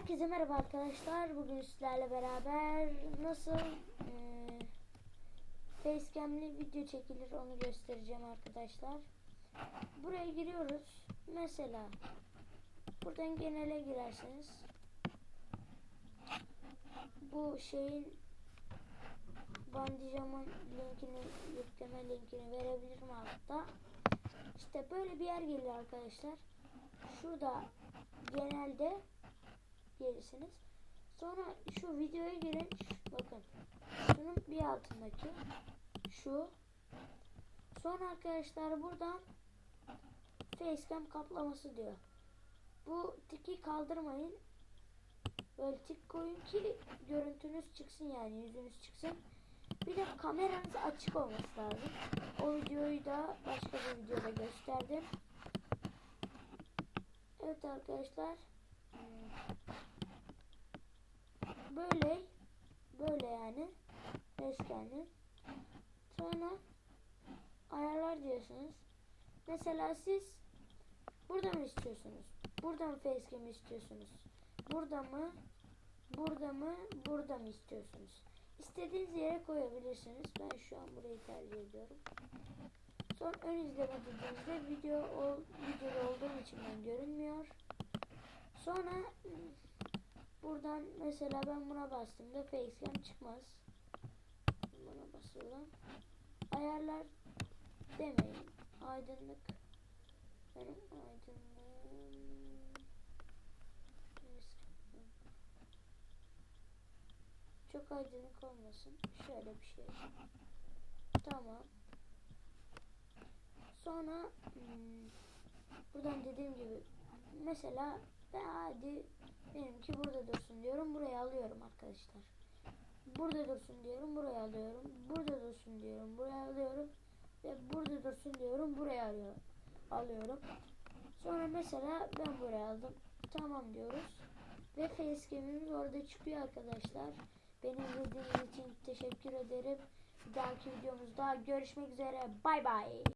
Herkese merhaba arkadaşlar. Bugün sizlerle beraber nasıl e, facecam'li video çekilir onu göstereceğim arkadaşlar. Buraya giriyoruz. Mesela buradan genele girerseniz bu şeyin bandicamın linkini yükleme linkini verebilirim altta. İşte böyle bir yer geliyor arkadaşlar. Şurada genelde gelirsiniz. Sonra şu videoya. Şu- bakın. Şunun bir altındaki şu. Sonra arkadaşlar buradan facecam kaplaması diyor. Bu tiki kaldırmayın. Böyle tik koyun ki görüntünüz çıksın yani yüzünüz çıksın. Bir de kameranız açık olması lazım. O videoyu da başka bir videoda gösterdim. Evet arkadaşlar. Böyle böyle yani facecam'li. Sonra ayarlar diyorsunuz. Mesela siz burada mı istiyorsunuz? Burada mı facecam istiyorsunuz? Burada mı? Burada mı? Burada mı istiyorsunuz? İstediğiniz yere koyabilirsiniz. Ben şu an burayı tercih ediyorum. Son ön izleme dediğinizde video ol, videoda olduğum için ben görünmüyor. Sonra buradan mesela ben buna bastığımda facecam çıkmaz. Buna basıyorum. Ayarlar demeyin. Aydınlık. Benim aydınlığım. Çok aydınlık olmasın. Şöyle bir şey. Tamam. Sonra hmm, buradan dediğim gibi mesela ben hadi benimki burada dursun diyorum. Buraya alıyorum arkadaşlar. Burada dursun diyorum. Buraya alıyorum. Burada dursun diyorum. Buraya alıyorum. Ve burada dursun diyorum. Buraya alıyorum. Alıyorum. Sonra mesela ben buraya aldım. Tamam diyoruz. Ve facecam'imiz orada çıkıyor arkadaşlar. Beni izlediğiniz için teşekkür ederim. Bir dahaki videomuzda görüşmek üzere. Bay bay.